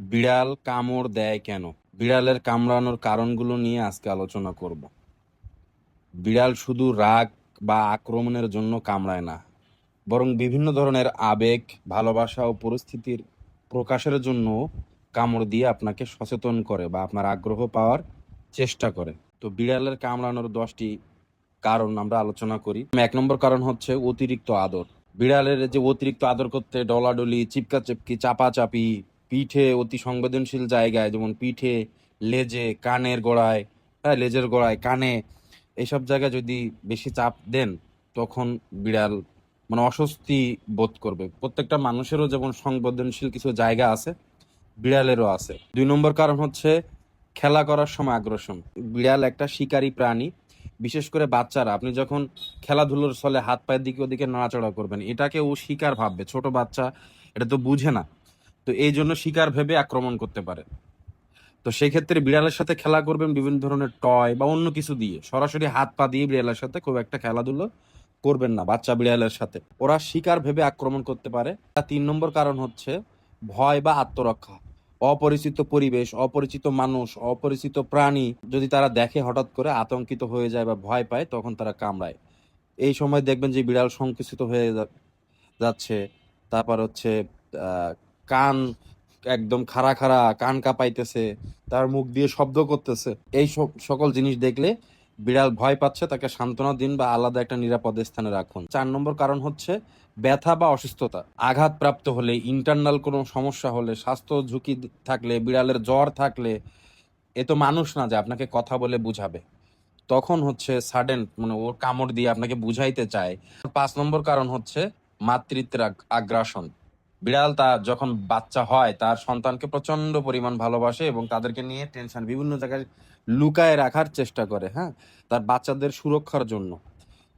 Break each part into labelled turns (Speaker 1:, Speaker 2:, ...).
Speaker 1: বিড়াল কামড় দেয় কেন? বিড়ালের কামড়ানোর কারণগুলো নিয়ে আজকে আলোচনা করব। বিড়াল শুধু রাগ বা আক্রমণের জন্য কামড়ায় না, বরং বিভিন্ন ধরনের আবেগ, ভালোবাসা ও পরিস্থিতির প্রকাশের জন্য কামড় দিয়ে আপনাকে সচেতন করে বা আপনার আগ্রহ পাওয়ার চেষ্টা করে। তো বিড়ালের কামড়ানোর দশটি কারণ আমরা আলোচনা করি। এক নম্বর কারণ হচ্ছে অতিরিক্ত আদর। বিড়ালের যে অতিরিক্ত আদর করতে, ডলাডলি চিপকা চিপকি চাপাচাপি পিঠে অতি সংবেদনশীল জায়গায়, যেমন পিঠে, লেজে, কানের গোড়ায় হ্যাঁ লেজের গোড়ায়, কানে এইসব জায়গায় যদি বেশি চাপ দেন, তখন বিড়াল মানে অস্বস্তি বোধ করবে। প্রত্যেকটা মানুষেরও যেমন সংবেদনশীল কিছু জায়গা আছে, বিড়ালেরও আছে। দুই নম্বর কারণ হচ্ছে খেলা করার সময় আগ্রাসন। বিড়াল একটা শিকারী প্রাণী, বিশেষ করে বাচ্চারা। আপনি যখন খেলাধুলোর ছলে হাত পায়ের দিকে ওদিকে নাড়াচড়া করবেন এটাকে ও শিকার ভাববে। ছোট বাচ্চা, এটা তো বুঝে না। তো এই জন্য শিকার ভেবে আক্রমণ করতে পারে। তো সেই ক্ষেত্রে বিড়ালের সাথে খেলা করবেন বিভিন্ন ধরনের টয় বা অন্য কিছু দিয়ে। সরাসরি হাত পা দিয়ে বিড়ালের সাথে খুব একটা খেলাধুলো করবেন না বাচ্চা বিড়ালের সাথে। ওরা শিকার ভেবে আক্রমণ করতে পারে। আর তিন নম্বর কারণ হচ্ছে ভয় বা আত্মরক্ষা। অপরিচিত পরিবেশ, অপরিচিত মানুষ, অপরিচিত প্রাণী যদি তারা দেখে হঠাৎ করে আতঙ্কিত হয়ে যায় বা ভয় পায়, তখন তারা কামড়ায়। এই সময় দেখবেন যে বিড়াল সংকুচিত হয়ে যাচ্ছে। তারপর হচ্ছে কান একদম খাড়া খাড়া, কান কাঁপাইতেছে, তার মুখ দিয়ে শব্দ করতেছে। এই সকল জিনিস দেখলে বিড়াল ভয় পাচ্ছে, তাকে সান্ত্বনা দিন বা আলাদা একটা নিরাপদ স্থানে রাখুন। চার নম্বর কারণ হচ্ছে ব্যথা বা অসুস্থতা। আঘাতপ্রাপ্ত হলে ইন্টারনাল কোনো সমস্যা হলে, স্বাস্থ্য ঝুঁকি থাকলে, বিড়ালের জ্বর থাকলে, এ তো মানুষ না যে আপনাকে কথা বলে বুঝাবে। তখন হচ্ছে সাডেন মানে ওর কামড় দিয়ে আপনাকে বুঝাইতে চায়। পাঁচ নম্বর কারণ হচ্ছে মাতৃত্বের আগ্রাসন। বিড়াল তার যখন বাচ্চা হয়, তার সন্তানকে প্রচণ্ড পরিমাণ ভালোবাসে এবং তাদেরকে নিয়ে টেনশন বিভিন্ন জায়গায় লুকায় রাখার চেষ্টা করে হ্যাঁ? তার বাচ্চাদের সুরক্ষার জন্য।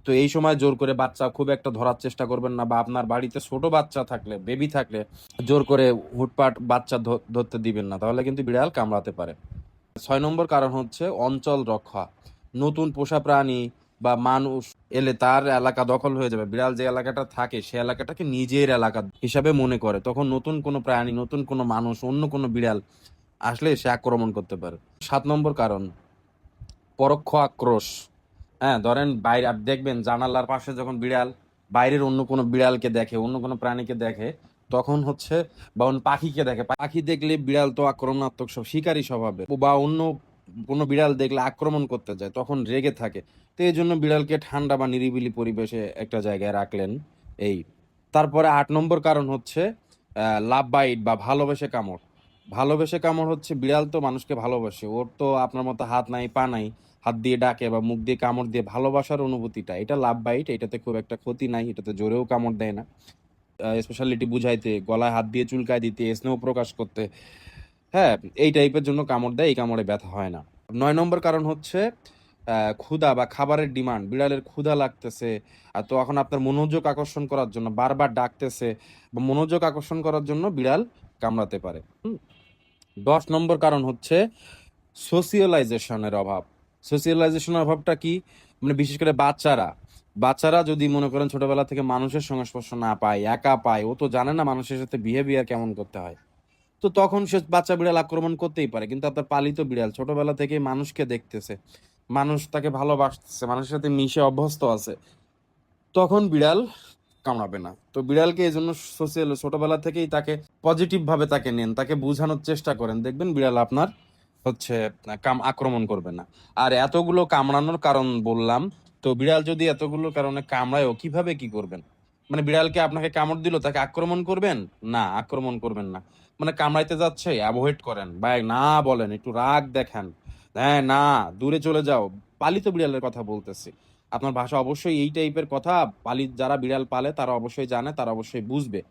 Speaker 1: তো এই সময় জোর করে বাচ্চা খুব একটা ধরার চেষ্টা করবেন না বা আপনার বাড়িতে ছোট বাচ্চা থাকলে বেবি থাকলে জোর করে হুটপাট বাচ্চা ধরতে দিবেন না। তাহলে কিন্তু বিড়াল কামড়াতে পারে। ছয় নম্বর কারণ হচ্ছে অঞ্চল রক্ষা। নতুন পোষা প্রাণী বা মানুষ এলে তার এলাকা দখল হয়ে যাবে। বিড়াল যে এলাকাটা থাকে, সে এলাকাটাকে নিজের এলাকা হিসাবে মনে করে। তখন নতুন কোনো প্রাণী, নতুন কোনো মানুষ, অন্য কোনো বিড়াল আসলে সে আক্রমণ করতে পারে। সাত নম্বর কারণ, পরোক্ষ আক্রোশ। হ্যাঁ ধরেন বাইরে, আপনি দেখবেন জানালার পাশে যখন বিড়াল বাইরের অন্য কোনো বিড়ালকে দেখে, অন্য কোনো প্রাণীকে দেখে, তখন হচ্ছে বা পাখিকে দেখে। পাখি দেখলে বিড়াল তো আক্রমণাত্মক সব, শিকারী স্বভাবে বা অন্য কোনো বিড়াল দেখলে আক্রমণ করতে যায়, তখন রেগে থাকে। তো এই জন্য বিড়ালকে ঠান্ডা বা নিরিবিলি পরিবেশে একটা জায়গায় রাখলেন এই। তারপরে আট নম্বর কারণ হচ্ছে লাভ বাইট বা ভালোবেসে কামড়। ভালোবেসে কামড় হচ্ছে, বিড়াল তো মানুষকে ভালোবাসে, ওর তো আপনার মতো হাত নাই, পা নাই, হাত দিয়ে ডাকে বা মুখ দিয়ে কামড় দিয়ে ভালোবাসার অনুভূতিটা। এটা লাভ বাইট এটাতে খুব একটা ক্ষতি নাই, এটাতে জোরেও কামড় দেয় না। স্পেশালিটি বুঝাইতে, গলায় হাত দিয়ে চুলকায় দিতে, স্নেহ প্রকাশ করতে হ্যাঁ এই টাইপের জন্য কামড় দেয়, এই কামড়ে ব্যথা হয় না। নয় নম্বর কারণ হচ্ছে ক্ষুধা বা খাবারের ডিমান্ড। বিড়ালের ক্ষুধা লাগতেছে, আর তো এখন আপনার মনোযোগ আকর্ষণ করার জন্য, বারবার ডাকতেছে, বা মনোযোগ আকর্ষণ করার জন্য বিড়াল কামড়াতে পারে। দশ নম্বর কারণ হচ্ছে সোশিয়ালাইজেশনের অভাব। সোশিয়ালাইজেশনের অভাবটা কি? মানে বিশেষ করে বাচ্চারা। বাচ্চারা যদি মনে করেন ছোটবেলা থেকে মানুষের সংস্পর্শ না পায়, একা পায়, ও তো জানে না মানুষের সাথে বিহেভিয়ার কেমন করতে হয়। তো তখন সে বাচ্চা বিড়াল আক্রমণ করতেই পারে, কিন্তু আপনার পালিত বিড়াল ছোটবেলা থেকে মানুষকে দেখতেছে, মানুষ তাকে ভালোবাসতেছে, মানুষের সাথে মিশে অভ্যস্ত আছে, তখন বিড়াল কামড়াবে না। তো বিড়ালকে এই জন্য সোশ্যাল, ছোটবেলা থেকেই তাকে পজিটিভ ভাবে তাকে নেন, তাকে বোঝানোর চেষ্টা করেন, দেখবেন বিড়াল আপনার হচ্ছে কাম, আক্রমণ করবে না। আর এতগুলো কামড়ানোর কারণ বললাম, তো বিড়াল যদি এতগুলো কারণে কামড়ায়ও কীভাবে কি করবেন? মানে বিড়ালকে আপনাকে কামড় দিল, তাকে আক্রমণ করবেন? না, আক্রমণ করবেন না। মানে কামড়াইতে যাচ্ছে, অ্যাভয়েড করেন। বা না বলেন, একটু রাগ দেখান। হ্যাঁ না, দূরে চলে যাও। পালিত বিড়ালের কথা বলতেছি। আপনার ভাষা অবশ্যই এই টাইপের কথা। পালিত যারা বিড়াল পালে, তারা অবশ্যই জানে, তারা অবশ্যই বুঝবে।